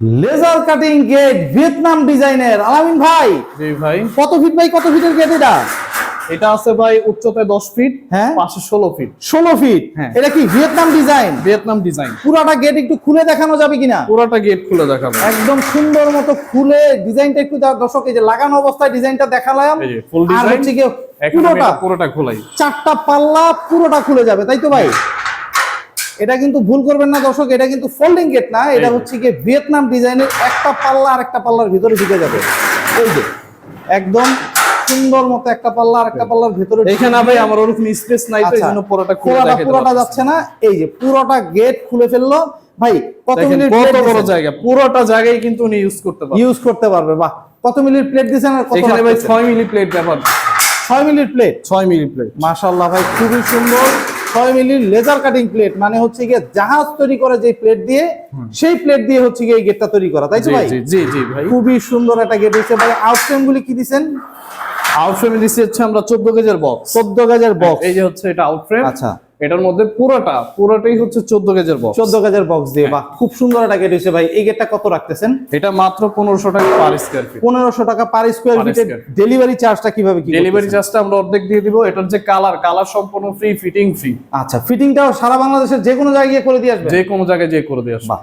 Laser cutting gate Vietnam ডিজাইনের আলামিন ভাই। জি ভাই। কত ফিট ভাই? কত ফিটের গেট এটা? এটা আছে ভাই উচ্চতায় দশ ফিট হ্যাঁ। পাশে ষোলো ফিট ষোলো ফিট হ্যাঁ। এটা কি ভিয়েতনাম ডিজাইন ভিয়েতনাম ডিজাইন পুরাটা গেট একটু খুলে দেখানো যাবে কিনা? পুরোটা গেট খুলে দেখাবো। একদম সুন্দর মতো খুলে ডিজাইনটা একটু দর্শক এই যে লাগানো অবস্থায় ডিজাইনটা দেখালাম। এই যে ফুল আর ডিজাইন হচ্ছে কি পুরোটা। পুরোটা খোলাই। চারটা পাল্লা পুরোটা খুলে যাবে তাই তো ভাই? এটা কিন্তু ভুল করবেন না দর্শক এটা কিন্তু ফোল্ডিং গেট না এটা হচ্ছে কি ভিয়েতনাম ডিজাইনের একটা পাল্লা আর একটা পাল্লার ভিতরে ঢুকে যাবে। এই যে একদম সুন্দর মতো একটা পাল্লা আর একটা পাল্লার ভিতরে এখানে ভাই আমার ওরকম স্পেস নাই তো এই আচ্ছা। পুরোটা খুলে পুরোটা পুরোটা যাচ্ছে না। এই যে পুরোটা গেট খুলে ফেলল। ভাই কত মিনিট কত বড় জায়গা পুরোটা জায়গায় কিন্তু উনি ইউজ করতে পারবে। ইউজ করতে পারবে বাহ। কত মিনিট প্লেট দিয়েছেন আর কত এখানে ভাই রাখতেছেন? ছয় মিলি প্লেট ব্যবহার ছয় মিনিট প্লেট ছয় মিলি প্লেট মাশাল্লাহ ভাই খুবই সুন্দর। ছয় মিলির লেজার কাটিং প্লেট মানে হচ্ছে গিয়ে জাহাজ তৈরি করা যে প্লেট দিয়ে সেই প্লেট দিয়ে হচ্ছে গিয়ে এই গেটটা তৈরি করা তাই তো ভাই? জি জি ভাই। খুবই সুন্দর একটা গেট হয়েছে। ভাই আউটফ্রেম গুলি কি দিছেন? আউটফ্রেম দিচ্ছি হচ্ছে আমরা চোদ্দ গেজের বক্স চোদ্দ গেজের বক্স এই যে হচ্ছে এটা আউটফ্রেম আচ্ছা। এটার মধ্যে পুরোটা পুরোটাই হচ্ছে চোদ্দ গেজের বক্স চোদ্দ গেজের বক্স দিয়ে বা খুব সুন্দর একটা গেট হয়েছে ভাই। এই গেটটা কত রাখতেছেন? এটা মাত্র পনেরোশো টাকা পার স্কোয়ার ফিট পনেরোশো টাকা পার স্কোয়ার ফিট ডেলিভারি চার্জটা কীভাবে কি ডেলিভারি? চার্জটা আমরা অর্ধেক দিয়ে দিব। এটার যে কালার কালার সম্পূর্ণ ফ্রি ফিটিং ফ্রি আচ্ছা ফিটিংটাও সারা বাংলাদেশের যে কোনো জায়গায় করে দিয়ে আসবে যে কোনো জায়গায় যে করে দিয়ে আসবে বাহ